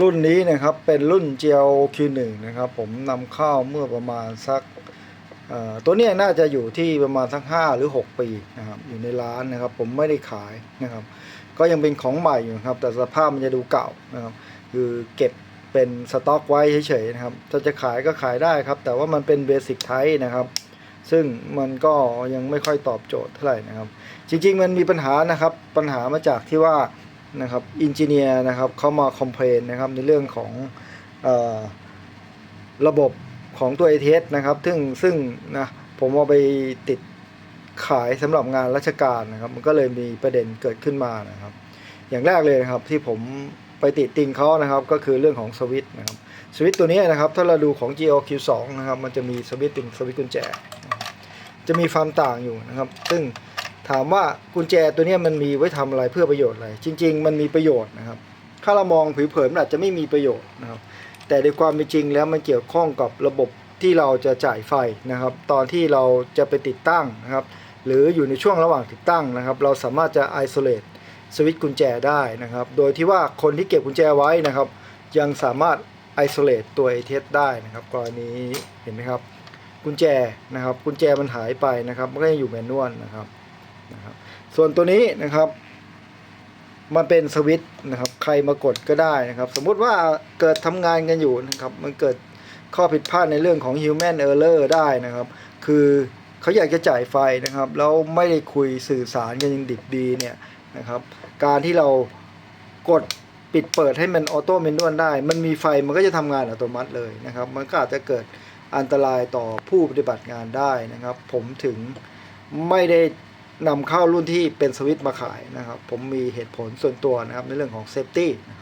รุ่นนี้นะครับเป็นรุ่น GLQ1 นะครับ ผมนำเข้าเมื่อประมาณสักตัวนี้น่าจะอยู่ที่ประมาณสัก5หรือ 6 ปีนะครับอยู่ในร้านนะครับ ผมไม่ได้ขายนะครับ ก็ยังเป็นของใหม่อยู่นะครับ แต่สภาพมันจะดูเก่านะครับคือเก็บเป็นสต็อกไว้เฉยๆนะครับ ถ้าจะขายก็ขายได้ครับ แต่ว่ามันเป็นเบสิกไทป์นะครับ ซึ่งมันก็ยังไม่ค่อยตอบโจทย์เท่าไหร่นะครับ จริงๆ มันมีปัญหานะครับ ปัญหามาจากที่ว่า นะครับอินจิเนียร์นะครับเขามาคอมเพลนนะครับในเรื่องของออระบบของตัว ATS นะครับ ซึ่งซึ่งนะผมเอาไปติดขายสำหรับงานราชการนะครับ มันก็เลยมีประเด็นเกิดขึ้นมานะครับ อย่างแรกเลยนะครับที่ผมไปติดติงเขานะครับก็คือเรื่องของสวิตนะครับสวิตตัวนี้นะครับถ้าเราดูของ GOQ2 นะครับมันจะมีสวิตติงสวิตกุญแจ จะมีความต่างอยู่นะครับ ซึ่ง ถามว่ากุญแจตัวนี้มันมีไว้ทำอะไรเพื่อประโยชน์อะไร จริง ๆ มันมีประโยชน์นะครับ ถ้าเรามองผิวเผินมันอาจจะไม่มีประโยชน์นะครับ แต่ในความเป็นจริงแล้วมันเกี่ยวข้องกับระบบที่เราจะจ่ายไฟนะครับ ตอนที่เราจะไปติดตั้งนะครับ หรืออยู่ในช่วงระหว่างติดตั้งนะครับ เราสามารถจะ isolate สวิตช์กุญแจได้นะครับ โดยที่ว่าคนที่เก็บกุญแจไว้นะครับ ยังสามารถ isolate ตัว ATS ได้นะครับกรณีเห็นไหมครับ กุญแจนะครับ กุญแจมันหายไปนะครับมันก็ยังอยู่แมนนวลนะครับ นะครับ ส่วนตัวนี้นะครับ มันเป็นสวิตช์นะครับ ใครมากดก็ได้นะครับ สมมุติว่าเกิดทำงานกันอยู่นะครับ มันเกิดข้อผิดพลาดในเรื่องของ human error ได้นะครับ คือเขาอยากจะจ่ายไฟนะครับ แล้วไม่ได้คุยสื่อสารกันยังดิบดีเนี่ยนะครับ การที่เรากดปิดเปิดให้มันออโต้เมนวลได้ มันมีไฟมันก็จะทำงานอัตโนมัติเลยนะครับ มันก็อาจจะเกิดอันตรายต่อผู้ปฏิบัติงานได้นะครับ ผมถึงไม่ได้ นำเข้ารุ่นที่เป็นสวิตช์มาขายนะครับ ผมมีเหตุผลส่วนตัวนะครับในเรื่องของเซฟตี้นะครับ